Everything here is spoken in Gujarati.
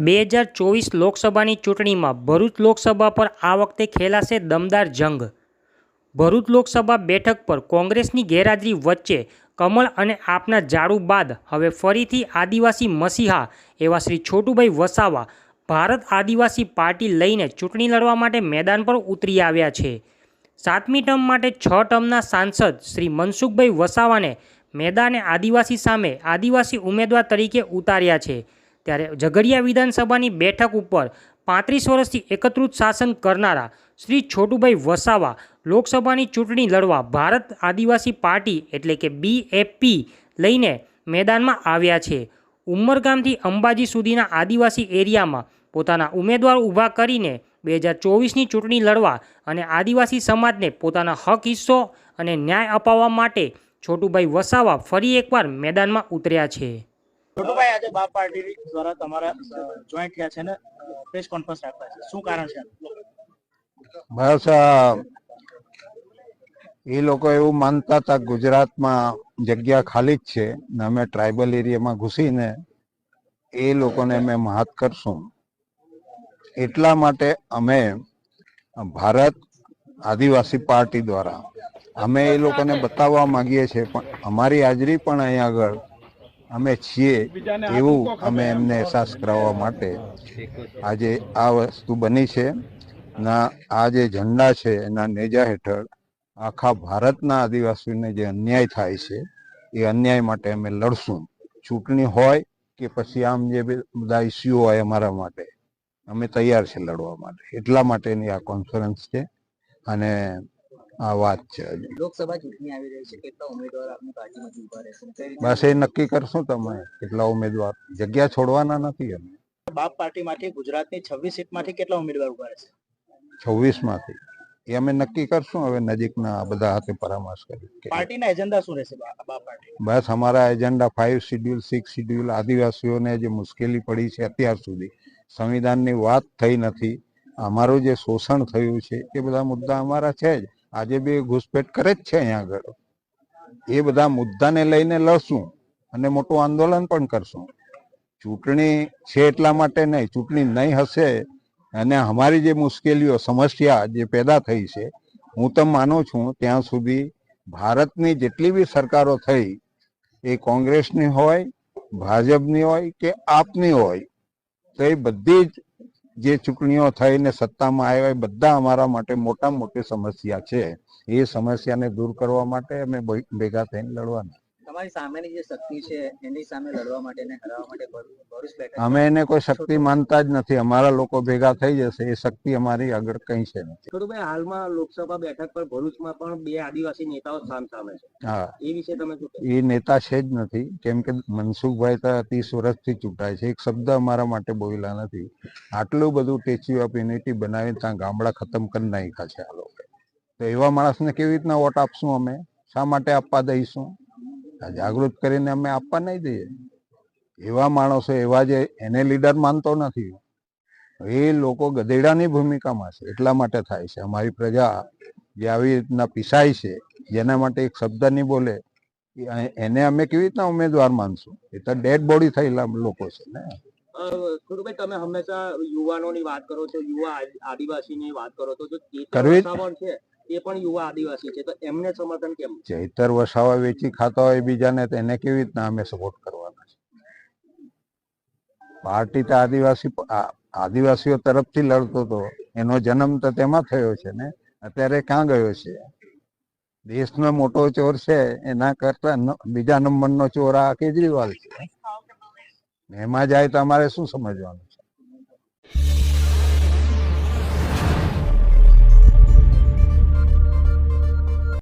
બે હજાર ચોવીસ લોકસભાની ચૂંટણીમાં ભરૂચ લોકસભા પર આ વખતે ખેલાશે દમદાર જંગ. ભરૂચ લોકસભા બેઠક પર કોંગ્રેસની ગેરહાજરી વચ્ચે કમળ અને આપના ઝાડુ બાદ હવે ફરીથી આદિવાસી મસીહા એવા શ્રી છોટુભાઈ વસાવા ભારત આદિવાસી પાર્ટી લઈને ચૂંટણી લડવા માટે મેદાન પર ઉતરી આવ્યા છે. સાતમી ટર્મ માટે છ ટર્મના સાંસદ શ્રી મનસુખભાઈ વસાવાને મેદાને આદિવાસી સામે આદિવાસી ઉમેદવાર તરીકે ઉતાર્યા છે. ત્યારે ઝઘડિયા વિધાનસભાની બેઠક ઉપર પાંત્રીસ વર્ષથી એકત્રિત શાસન કરનારા શ્રી છોટુભાઈ વસાવા લોકસભાની ચૂંટણી લડવા ભારત આદિવાસી પાર્ટી એટલે કે બીએપી લઈને મેદાનમાં આવ્યા છે. ઉમરગામથી અંબાજી સુધીના આદિવાસી એરિયામાં પોતાના ઉમેદવાર ઊભા કરીને બે હજાર ચોવીસની ચૂંટણી લડવા અને આદિવાસી સમાજને પોતાના હક, હિસ્સો અને ન્યાય અપાવવા માટે છોટુભાઈ વસાવા ફરી એકવાર મેદાનમાં ઉતર્યા છે. છોટુભાઈ આજે બાપ પાર્ટી દ્વારા તમારા જોઈન્ટ થયા છે ને પ્રેસ કોન્ફરન્સ રાખવા છે. શું કારણ છે? બસ એ લોકો એવું માનતા હતા ગુજરાતમાં જગ્યા ખાલી જ છે ને અમે ટ્રાઇબલ એરિયામાં ઘૂસીને એ લોકોને અમે મહાત કરશું. એટલા માટે અમે ભારત આદિવાસી પાર્ટી દ્વારા અમે એ લોકોને બતાવવા માંગીએ છીએ, પણ અમારી હાજરી પણ અહીંયા આગળ અમે છીએ એવું અમે એમને અહેસાસ કરાવવા માટે આજે આ વસ્તુ બની છે. ના આ જે ઝંડા છે એના નેજા હેઠળ આખા ભારતના આદિવાસીઓને જે અન્યાય થાય છે એ અન્યાય માટે અમે લડશું. ચૂંટણી હોય કે પછી આમ જે બધા ઇસ્યુ હોય અમારા માટે અમે તૈયાર છે લડવા માટે. એટલા માટેની આ કોન્ફરન્સ છે. અને આ વાત છે. લોકસભા ચૂંટણી આવી રહી છે કેટલા ઉમેદવાર આપની પાર્ટીમાંથી ઊભા રહેશે બસ એ નક્કી કરશું તમે કેટલા ઉમેદવાર. જગ્યા છોડવાના નથી અમે. બાપ પાર્ટીમાંથી ગુજરાતની છવ્વીસ સીટમાંથી કેટલા ઉમેદવાર ઊભા રહેશે? છવ્વીસમાંથી એ અમે નક્કી કરશું હવે નજીકના બધા હાથે પરામર્શ કરી પાર્ટીના એજન્ડા શું રહેશે બાપ પાર્ટી બસ અમારા agenda five schedule six schedule આદિવાસીઓને જે મુશ્કેલી પડી છે અત્યાર સુધી સંવિધાનની વાત થઈ નથી. અમારું જે શોષણ થયું છે એ બધા મુદ્દા અમારા છે જ. આજે બી ઘૂસપેટ કરે જ છે અહીંયા આગળ. એ બધા મુદ્દાને લઈને લડશું અને મોટું આંદોલન પણ કરશું. ચૂંટણી છે એટલા માટે નહીં, ચૂંટણી નહીં હશે અને અમારી જે મુશ્કેલીઓ, સમસ્યા જે પેદા થઈ છે, હું તો માનું છું ત્યાં સુધી ભારતની જેટલી બી સરકારો થઈ, એ કોંગ્રેસની હોય, ભાજપની હોય કે આપની હોય, તો એ બધી જ જે ચૂંટણીઓ થઈને સત્તામાં આવ્યા બધા અમારા માટે મોટા મોટી સમસ્યા છે. એ સમસ્યાને દૂર કરવા માટે અમે ભેગા થઈને લડવાના. તમારી સામેની જે શક્તિ છે એની સામે લડવા માટે ને હરાવવા માટે ભરૂચ અમે એને કોઈ શક્તિ માનતા જ નથી. અમારા લોકો ભેગા થઈ જશે. એ શક્તિ અમારી આગળ કઈ છે નથી. છોટુભાઈ હાલમાં લોકસભા બેઠક પર ભરૂચમાં પણ બે આદિવાસી નેતાઓ સામ સામે છે. હા. એ વિશે તમે એ નેતા છે જ નથી. કેમ કે મનસુખભાઈ તો ત્રીસ વર્ષથી ચૂંટાય છે. એક શબ્દ અમારા માટે બોલેલા નથી. આટલું બધું સ્ટેચ્યુ ઓફ યુનિટી બનાવીને ત્યાં ગામડા ખતમ કરી નાખ્યા છે આ લોકો. તો એવા માણસને કેવી રીતના વોટ આપશું અમે? શા માટે આપવા દઈશું? જાગૃત કરીને અમે આપવા નહીં દઈએ. એવા માણસો એવા જે એને લીડર માનતો નથી. એ લોકો ગધેડાની ભૂમિકામાં છે એટલા માટે થાય છે. અમારી પ્રજા જે આવી રીતના પીસાય છે જેના માટે એક શબ્દ નહીં બોલે એને અમે કેવી રીતના ઉમેદવાર માનશું? એ તો ડેડ બોડી થયેલા લોકો છે ને. અ, છોટુભાઈ તમે હંમેશા યુવાનોની વાત કરો છો યુવા આદિવાસીની વાત કરો છો જો કરવી છે એ પણ યુવા આદિવાસી છે. તો એમને સમર્થન કેમ? ચૈતર વસાવા વેચી ખાતા હોય બીજાને તો એને કેવી રીતના અમે સપોર્ટ કરવાના છે? પાર્ટી તો આદિવાસી આદિવાસીઓ તરફથી લડતો હતો એનો જન્મ તો તેમાં થયો છે ને? અત્યારે ક્યાં ગયો છે? દેશનો મોટો ચોર છે એના કરતા બીજા નંબરનો ચોર આ કેજરીવાલ છે. એમાં જાય તો અમારે શું સમજવાનું?